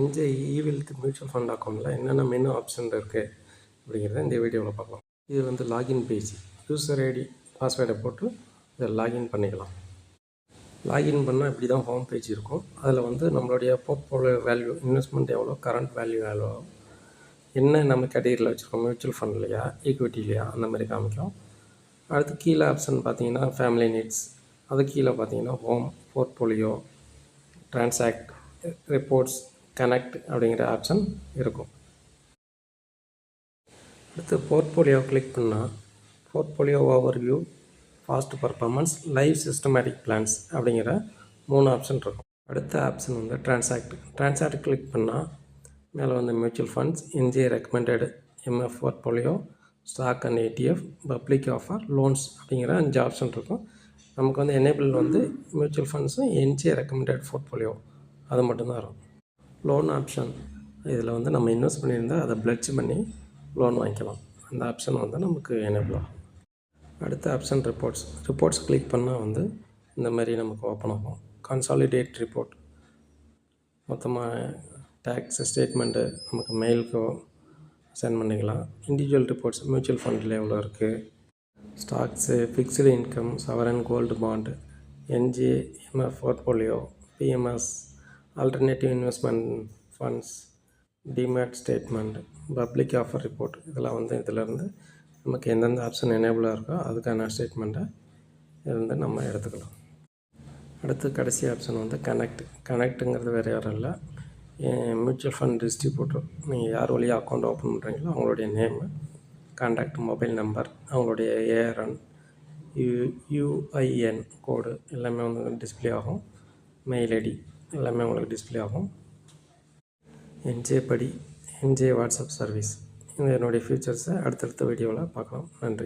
NJ ஈவெல்த் mutual fund அக்கௌண்ட்டில் என்னென்ன menu option இருக்குது அப்படிங்கிறத இந்த வீடியோவில் பார்க்கலாம். இது வந்து லாகின் பேஜ் யூசர் ஐடி பாஸ்வேர்டை போட்டு இதை லாகின் பண்ணிக்கலாம். லாகின் பண்ணால் இப்படி தான் ஹோம் பேஜ் இருக்கும். அதில் வந்து நம்மளுடைய போர்ட்ஃபோலியோ வேல்யூ இன்வெஸ்ட்மெண்ட் எவ்வளோ கரண்ட் வேல்யூ எவ்வளோ என்ன நம்ம கேட்டகரியில் வச்சுருக்கோம் மியூச்சுவல் ஃபண்ட்லையா ஈக்விட்டிலையா அந்த மாதிரி காமிக்கும் அடுத்து கீழே ஆப்ஷன் பார்த்தீங்கன்னா ஃபேமிலி நீட்ஸ் அது கீழே பார்த்தீங்கன்னா home portfolio transact reports connect அப்படிங்கிற ஆப்ஷன் இருக்கும். அடுத்து போர்ட்ஃபோலியோ கிளிக் பண்ணால் portfolio overview fast performance live systematic plans அப்படிங்கிற மூணு ஆப்ஷன் இருக்கும். அடுத்த ஆப்ஷன் வந்து டிரான்சாக்ட் டிரான்சாக்ட் கிளிக் பண்ணால் மேலே வந்து mutual funds NGA recommended MF portfolio stock and ETF public offer loans அப்படிங்கிற அஞ்சு ஆப்ஷன் இருக்கும். நமக்கு வந்து எனேபிள் வந்து மியூச்சுவல் ஃபண்ட்ஸும் என்ஜிஏ ரெக்கமெண்டட் போர்ட்ஃபோலியோ அது மட்டும்தான் இருக்கும். லோன் ஆப்ஷன் இதில் வந்து நம்ம இன்வெஸ்ட் பண்ணியிருந்தால் அதை பிளட்ஜ் பண்ணி லோன் வாங்கிக்கலாம். அந்த ஆப்ஷன் வந்து நமக்கு எனேபிள் ஆகும். அடுத்த ஆப்ஷன் ரிப்போர்ட்ஸ் ரிப்போர்ட்ஸ் கிளிக் பண்ணால் வந்து இந்த மாதிரி நமக்கு ஓப்பன் ஆகும். கன்சாலிடேட் ரிப்போர்ட் மொத்தமாக டேக்ஸ் ஸ்டேட்மெண்ட்டு நமக்கு மெயிலுக்கோ சென்ட் பண்ணிக்கலாம். இண்டிவிஜுவல் ரிப்போர்ட்ஸ் மியூச்சுவல் ஃபண்டில் எவ்வளோ இருக்குது stocks fixed income sovereign gold bond NGA MF portfolio PMS alternative investment funds demat statement public offer report இதெல்லாம் வந்து இதிலேருந்து நமக்கு எந்தெந்த ஆப்ஷன் எனேபிளாக இருக்கோ அதுக்கான ஸ்டேட்மெண்ட்டை இருந்து நம்ம எடுத்துக்கலாம். அடுத்து கடைசி ஆப்ஷன் வந்து கனெக்ட் கனெக்ட்டுங்கிறது வேறு யாரும் இல்லை. மியூச்சுவல் ஃபண்ட் டிஸ்ட்ரிபியூட்டர் நீங்கள் யார் வழியாக அக்கௌண்ட் ஓப்பன் பண்ணுறீங்களோ அவங்களுடைய நேமு கான்டாக்ட் மொபைல் நம்பர் அவங்களுடைய ஏஆர்என் யூ யூஐஎன் கோடு எல்லாமே வந்து டிஸ்பிளே ஆகும். மெயில் ஐடி எல்லாமே உங்களுக்கு டிஸ்பிளே ஆகும். என்ஜே படி என்ஜே வாட்ஸ்அப் சர்வீஸ் இந்த என்னுடைய ஃபியூச்சர்ஸை அடுத்தடுத்த வீடியோவில் பார்க்கலாம். நன்றி.